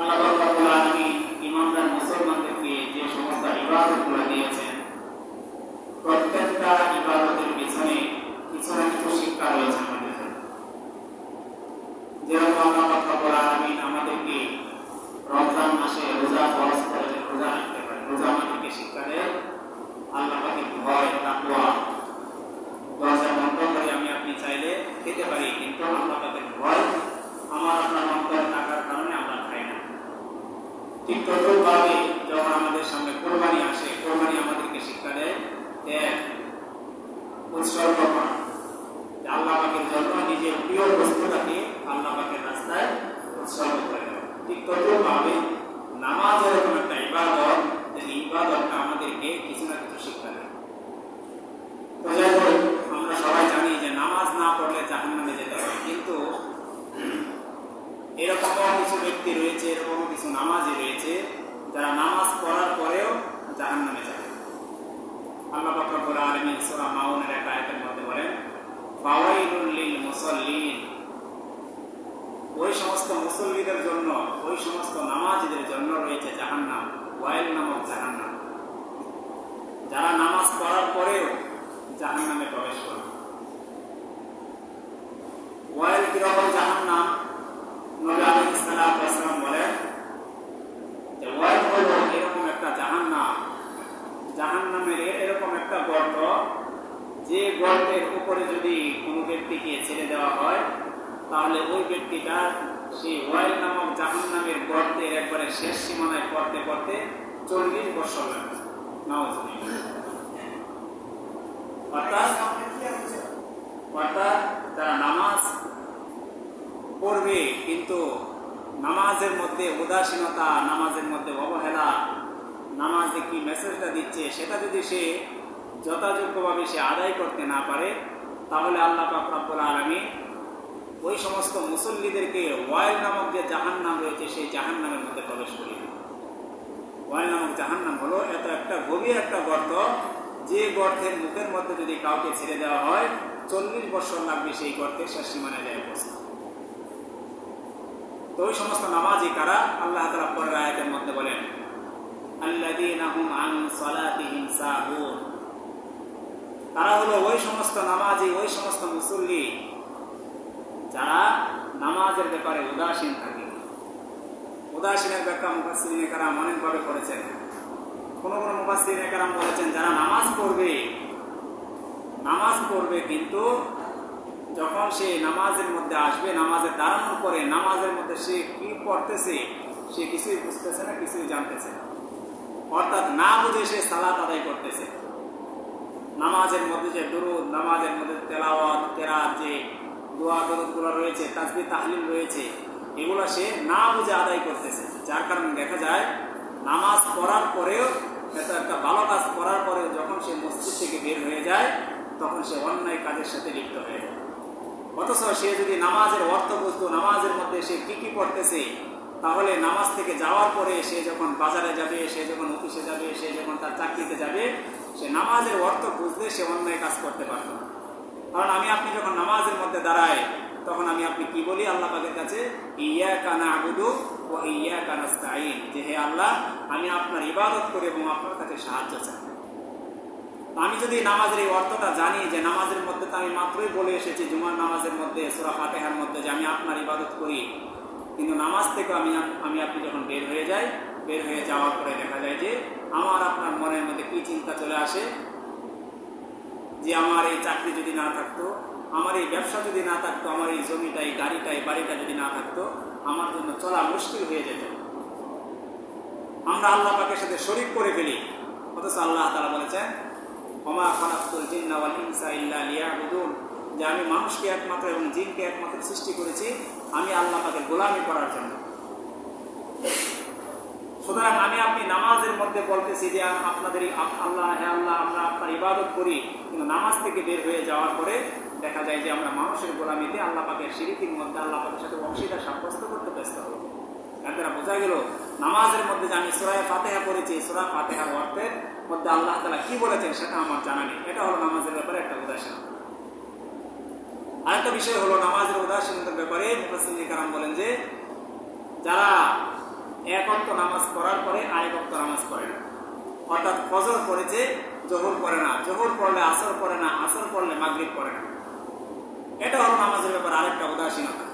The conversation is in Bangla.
Amen. ঠিক যখন আমাদের সামনে কোরবানি আসে, কোরবানি আমাদেরকে শিক্ষা দেয় পাকের জন্য নিজের প্রিয় বস্তুটাকে আল্লাহ রাস্তায় উৎসর্গ করে ঠিক তদ্রুপভাবে নামাজ এরকম একটা ইবাদত ইবাদতটা আমাদেরকে কিছু না কিছু শিক্ষা দেয়। আমরা সবাই জানি যে নামাজ না পড়লে জাহান্নামে যেতে হয়। কিন্তু এরকমও কিছু ব্যক্তি রয়েছে, এরকম কিছু নামাজি রয়েছে যারা নামাজ পড়ার পরেও জাহান নামে যায়। আল্লাহ মাউনের এক আয়তের মধ্যে বলেন, ফাওয়াইলুল লিল মুসাল্লিন ওই সমস্ত মুসল্লিদের জন্য, ওই সমস্ত নামাজিদের জন্য রয়েছে ওয়াইল নামক যারা নামাজ পড়ার পরেও জাহান্নামে প্রবেশ করে ওয়াইল কীরকম জাহান্নাম নবী আলাইহিস সালাতু ওয়াস সালাম বলেন যে ওয়াইল হলো এরকম একটা জাহান্নাম জাহান্নামের এরকম একটা গর্ত যে গর্তের উপরে যদি কোনো ব্যক্তিকে ছেড়ে দেওয়া হয়, তাহলে ওই ব্যক্তিটা সেই ওয়াইল নামক জাহান্নামের গর্তের একবারে শেষ সীমানায় পড়তে পড়তে চল্লিশ বছর লাগবে। অর্থাৎ যারা নামাজ পড়বে, কিন্তু নামাজের মধ্যে উদাসীনতা, নামাজের মধ্যে অবহেলা, নামাজে কি মেসেজটা দিচ্ছে, সেটা যদি সে যথাযোগ্যভাবে সে আদায় করতে না পারে, তাহলে আল্লাহ পাক রব্বুল আলমী ওই সমস্ত মুসল্লিদেরকে ওয়াইল নামক যে জাহান নাম রয়েছে, সেই জাহান নামের মধ্যে প্রবেশ দেবে ওয়াইল নামক জাহান নাম হলো এত একটা গভীর একটা গর্ত, যে গর্তের মুখের মধ্যে যদি কাউকে ছেড়ে দেওয়া হয়, চল্লিশ বছর লাগবে সেই গর্তে শেষ সীমানায় যায় অবস্থা তো ওই সমস্ত নামাজি কারা? আল্লাহ তালা পরের আয়াতের মধ্যে বলেন, আল্লাযীনা হুম আন সালাতিহিম সাহুন। তারা হলো ওই সমস্ত নামাজি, ওই সমস্ত মুসল্লি যারা নামাজের ব্যাপারে উদাসীন থাকে। উদাসীনের ব্যাখ্যা মুফাসসিরিনে কারাম অনেকভাবে করেছেন। কোন কোন মুফাসসিরিনে কারাম বলেছেন, যারা নামাজ পড়বে নামাজ পড়বে কিন্তু যখন সে নামাজের মধ্যে আসবে, নামাজে দাঁড়ানোর পরে নামাজের মধ্যে সে কি পড়তেছে, সে কিছুই বুঝতেছে না, কিছুই জানতেছে না। অর্থাৎ না বুঝে সে সালাত আদায় করতেছে। নামাজের মধ্যে যে দুরুদ, নামাজের মধ্যে তেলাওয়াত তেরাত যে দোয়া দরুদগুলো রয়েছে তাসবি তাহলিল রয়েছে, এগুলো সে না বুঝে আদায় করতেছে। যার কারণে দেখা যায়, নামাজ পড়ার পরেও, এত একটা ভালো কাজ করার পরেও যখন সে মসজিদ থেকে বের হয়ে যায়, তখন সে অন্যায় কাজের সাথে লিপ্ত হয়ে যায়। অথচ সে যদি নামাজের অর্থ বুঝতো, নামাজের মধ্যে সে কি কি পড়তেছে, তাহলে নামাজ থেকে যাওয়ার পরে সে যখন বাজারে যাবে, সে যখন অফিসে যাবে, সে যখন তার চাকরিতে যাবে সে নামাজের অর্থ বুঝলে সে অন্যায় কাজ করতে পারত না। কারণ আমি আপনি যখন নামাজের মধ্যে দাঁড়াই, তখন আমি আপনি কি বলি? আল্লাহ পাকের কাছে ইয়া কানা আবুদু ও ইয়া কানা কানাস্তাইন যে হে আল্লাহ, আমি আপনার ইবাদত করি এবং আপনার কাছে সাহায্য চাই। আমি যদি নামাজের এই অর্থটা জানি যে নামাজের মধ্যে তো আমি মাত্রই বলে এসেছি, জুমার নামাজের মধ্যে, সুরা ফাতেহার মধ্যে যে আমি আপনার ইবাদত করি, কিন্তু নামাজ থেকে আমি আমি আপনি যখন বের হয়ে যাই বের হয়ে যাওয়ার পরে দেখা যায় যে আমার আপনার মনের মধ্যে কি চিন্তা চলে আসে? যে আমার এই চাকরি যদি না থাকতো, আমার এই ব্যবসা যদি না থাকতো, আমার এই জমিটা এই গাড়িটা এই বাড়িটা যদি না থাকতো, আমার জন্য চলা মুশকিল হয়ে যেত। আমরা আল্লাহ পাকের সাথে শরিক করে ফেলি। অথচ আল্লাহ তারা বলেছেন অমা খানাকুল জিন্না ওয়াল ইনসা ইল্লা লিয়াবুদুন। যে আমি মানুষকে একমাত্র এবং জিনকে একমাত্র সৃষ্টি করেছি, আমি আল্লাহ পাকের গোলামি করার জন্য। আমি নামাজের মধ্যে বলতেছি যে আপনাদের আল্লাহ হ্যাঁ আল্লাহ, আমরা আপনার ইবাদত করি। কিন্তু নামাজ থেকে বের হয়ে যাওয়ার পরে দেখা যায় যে আমরা মানুষের গোলামিতে আল্লাহ পাকের সিরিতির মধ্যে আল্লাহ পাকের সাথে অংশীদার সাব্যস্ত করতে ব্যস্ত হব এর দ্বারা বোঝা গেল, নামাজের মধ্যে যে আমি সুরায় ফাতেহা পড়েছি সুরা ফাতেহার অর্থের মধ্যে আল্লাহ তালা কি বলেছেন সেটা আমার জানা নেই। এটা হলো নামাজের ব্যাপারে একটা উদাসীন আরেকটা বিষয় হলো নামাজের উদাসীনতার ব্যাপারে কারাম বলেন যে, যারা এক অক্ত নামাজ পড়ার পরে আরেক অক্ত নামাজ পড়ে না। অর্থাৎ ফজর পড়েছে জহর পড়ে না, জহর পড়লে আসর পড়ে না, আসর পড়লে মাগরিব পড়ে না। এটা হলো নামাজের ব্যাপারে আরেকটা উদাসীনতা।